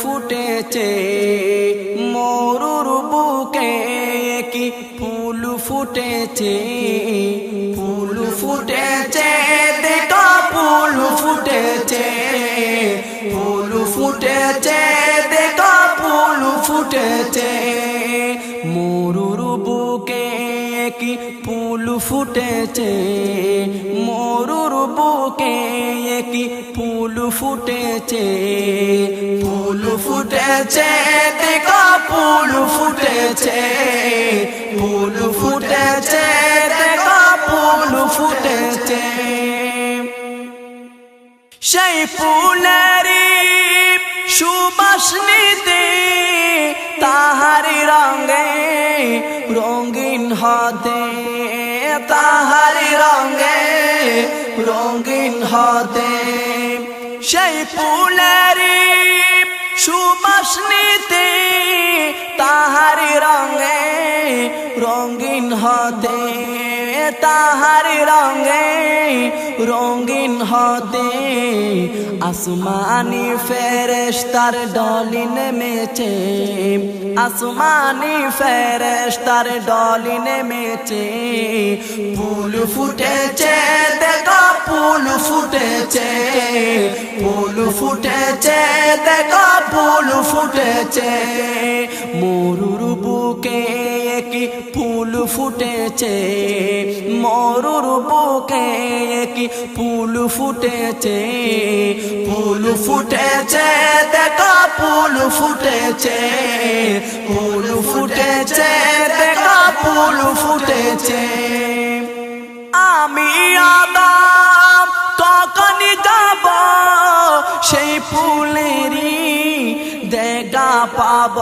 ফুটেছে, মরুর বুকে কি ফুল ফুটেছে? ফুল ফুটেছে, দেখো ফুল ফুটেছে। ফুল ফুটেছে, দেখো ফুল ফুটেছে। মরুর বুকে কি ফুল ফুটেছে? মরুর বুকে কি ফুল ফুটেছে ফুল ফুটেছে, দেখো ফুল ফুটেছে ফুল ফুটেছে, দেখো ফুল ফুটেছে। সেই ফুলেরই সুবাস নিতে তাহারি রঙে রঙিন হতে তাহারি রঙে রঙিন হতে সেই ফুলেরই সুবাস নিতে তাহার রঙে রঙিন হতে তাহার রঙে রঙিন হতে আসমানি ফেরেশতার ডলি নেমেছে। আসমানি ফেরেশতার ডলি নেমেছে। ফুল ফুটেছে, দেখো ফুল ফুটেছে। ফুল ফুটেছে, দেখো ফুল ফুটেছে। মরুর বুকে কি ফুল ফুটেছে। মরুর বুকে কি ফুল ফুটেছে ফুল ফুটেছে, দেখো ফুল ফুটেছে ফুল ফুটেছে, দেখো ফুল ফুটেছে। আমি আদাম কখন যাব সেই ফুলেরই দেখা পাব,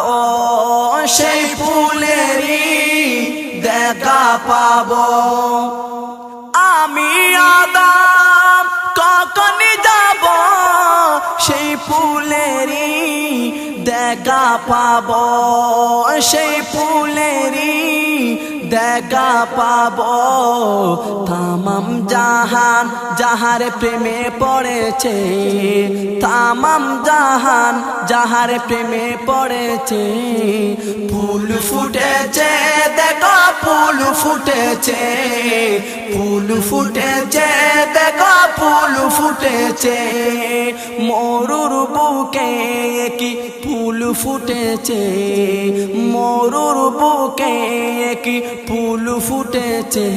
সেই ফুলেরই দেখা পাব। আমি পাব, সেই ফুলেরই দেখা পাব। তামাম জাহান, যাহার প্রেমে পড়েছে, তামাম জাহান, যাহার প্রেমে পড়েছে। ফুল ফুটেছে, দেখো ফুল ফুটেছে। ফুল ফুটেছে, দেখো ফুল ফুটেছে, মরুর বুকে কি ফুল ফুটেছে, মরুর বুকে কি ফুল ফুটেছে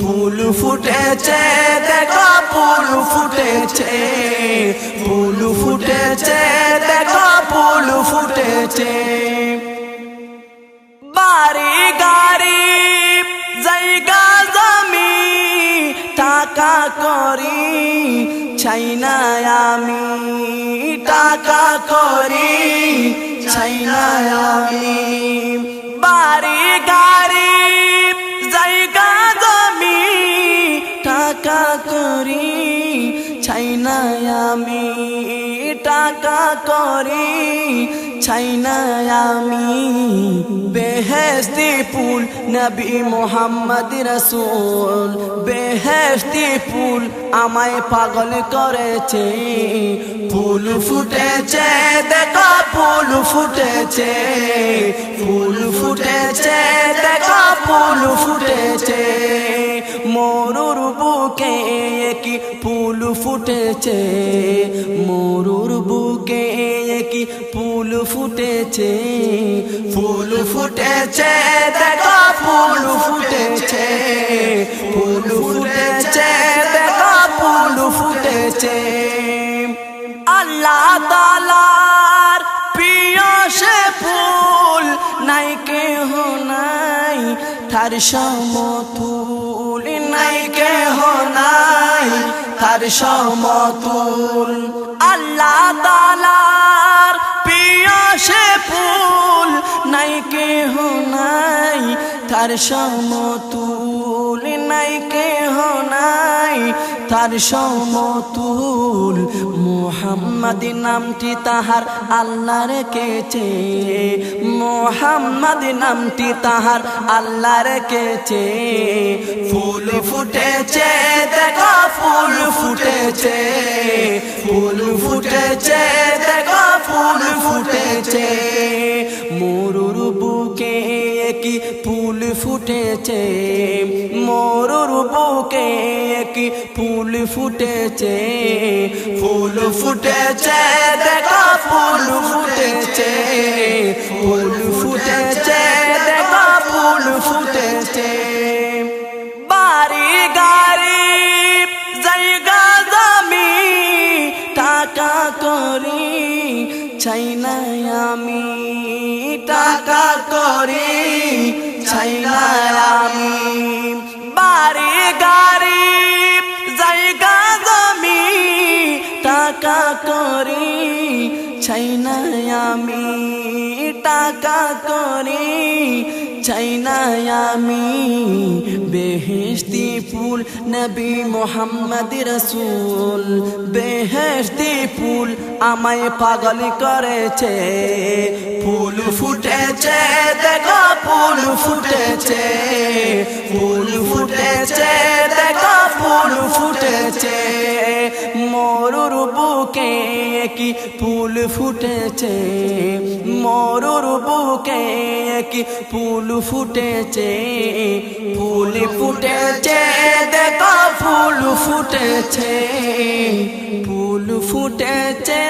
ফুল ফুটেছে, দেখো ফুল ফুটেছে ফুল ফুটেছে, দেখো ফুল ফুটেছে। বাড়ি গাড়ি, জায়গা জমি, টাকা করি। চাই না আমি টাকা করি চাই না আমি বাড়ি, গাড়ি, জায়গা, জমি, টাকা করি চাই না আমি টাকা করি চাই না আমি বেহেস্তি ফুল, নবী মোহাম্মদ রসুল। বেহেস্তি ফুল আমায় পাগল করেছে। ফুল ফুটেছে, দেখো ফুল ফুটেছে। ফুল ফুটেছে, দেখো ফুল ফুটেছে। মরুর বুকে কি ফুল ফুটেছে। মরুর বুকে ফুল ফুটেছে। ফুল ফুটেছে দেখো ফুল ফুটেছে। ফুল ফুটেছে দেখো ফুল ফুটেছে। আল্লাহ তালার প্রিয় সে ফুল নাই কেহ নাই তার সমতুল নাই কেহ নাই তার সমতুল আল্লাহ তালার পিয়াসে ফুল নাই কেহ নাই তার সমতুল নাই কেহ নাই। তার সমতুল। মোহাম্মদ নামটি তাহার আল্লাহ রেখেছে মোহাম্মদ নামটি তাহার আল্লাহ রেখেছে ফুল ফুটেছে, দেখো ফুল ফুটেছে। ফুল ফুটেছে, দেখো ফুল ফুটেছে। মরুর বুকে কি ফুল ফুটেছে। বুকে কি ফুল ফুটেছে? ফুল ফুটেছে, দেখো ফুল ফুটেছে। ফুল ফুটেছে, দেখো ফুল ফুটেছে। বাড়ি গাড়ি, জায়গা জমি, টাকা করি, চাই না আমি। টাকা করি, চাই না আমি। আমি টাকা করি। চাই না আমি ফুল নবী মোহাম্মদ রসুল। বেহেশতি ফুল আমায় পাগল করেছে। ফুল ফুটেছে, দেখো ফুল ফুটেছে। ফুল ফুটেছে, দেখো ফুল ফুটেছে। মরুর বুকে কি ফুল ফুটেছে, মরুর বুকে কি ফুল ফুটেছে ফুল ফুটেছে, দেখো ফুল ফুটেছে ফুল ফুটেছে